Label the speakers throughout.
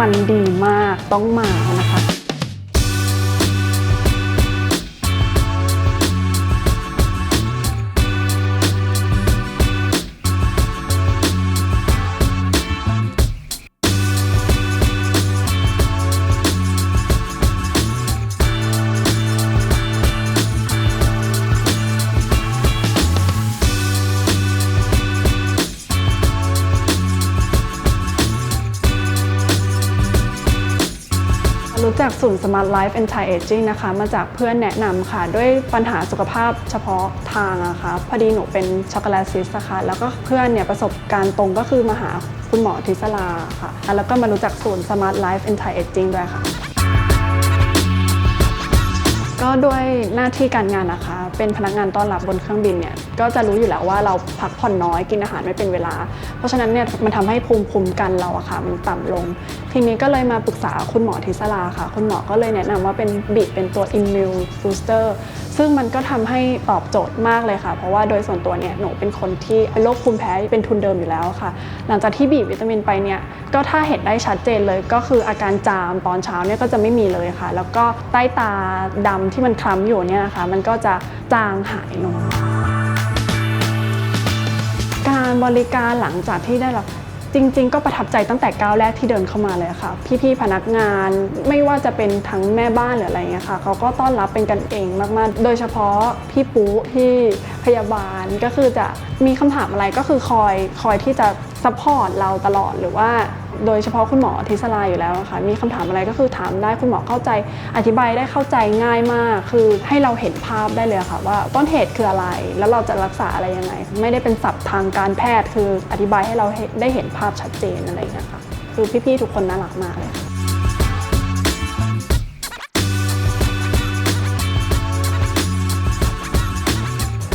Speaker 1: มันดีมากต้องมานะคะ รู้จักศูนย์ Smart Life Anti Aging นะคะ มาจากเพื่อนแนะนำค่ะ ด้วยปัญหาสุขภาพเฉพาะทางอะคะพอดีหนูเป็นช็อกโกแลตซิสต์ค่ะแล้วก็เพื่อนเนี่ยประสบการณ์ตรงก็คือมาหาคุณหมอทิศลาค่ะ แล้วก็มารู้จักศูนย์ Smart Life Anti Aging ด้วยค่ะ ก็ด้วยหน้าที่การงานนะคะ เป็นพนักงานต้อนรับบนเครื่องบินเนี่ยก็จะรู้อยู่แล้วว่าเราพักผ่อนน้อยกินอาหารไม่เป็นเวลา เพราะฉะนั้นเนี่ยมันทำให้ภูมิคุ้มกันเราอะค่ะมันต่ำลง ทีนี้ก็เลยมาปรึกษาคุณหมอทิศลาค่ะ คุณหมอก็เลยแนะนำว่าเป็นบีเป็นตัวอิมมิลบูสเตอร์ ซึ่งมันก็ทำให้ตอบโจทย์มากเลยค่ะ เพราะว่าโดยส่วนตัวเนี่ยหนูเป็นคนที่เป็นโรคภูมิแพ้เป็นทุนเดิมอยู่แล้วค่ะ หลังจากที่บีบวิตามินไปเนี่ยก็ถ้าเห็นได้ชัดเจนเลยก็คืออาการจามตอนเช้าเนี่ยก็จะไม่มีเลยค่ะ แล้วก็ใต้ตาดำที่มันคล้ำอยู่เนี่ยนะคะมันก็จะจางหายลงการบริการหลังจากที่ได้รับ จริง ๆ ก็ประทับใจตั้งแต่ก้าวแรกที่เดินเข้ามาเลยค่ะ พี่ๆพนักงานไม่ว่าจะเป็นทั้งแม่บ้านหรืออะไรเงี้ยค่ะเขาก็ต้อนรับเป็นกันเองมากๆ โดยเฉพาะพี่ปุ๊ที่พยาบาลก็คือจะมีคำถามอะไรก็คือคอยคอยที่จะ ซัพพอร์ตเราตลอดหรือว่าโดยเฉพาะคุณหมอทิศลาอยู่แล้วะค่ะมีคำถามอะไรก็คือถามได้คุณหมอเข้าใจ อธิบายได้เข้าใจง่ายมาก คือให้เราเห็นภาพได้เลยะค่ะ ว่าต้นเหตุคืออะไร แล้วเราจะรักษาอะไรยังไง ไม่ได้เป็นศัพท์ทางการแพทย์ คืออธิบายให้เราได้เห็นภาพชัดเจนอะไรอย่างเงี้ยค่ะคือพี่ๆทุกคนน่ารักมากเลยค่ะ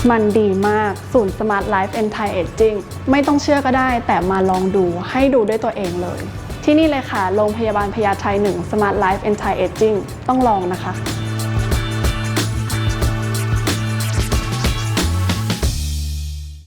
Speaker 1: มันดีมากศูนย์ Smart Life Anti Aging ไม่ต้องเชื่อก็ได้แต่มาลองดูให้ดูด้วยตัวเองเลย ที่นี่เลยค่ะ โรงพยาบาลพญาไท1 Smart Life Anti Aging ต้องลองนะคะ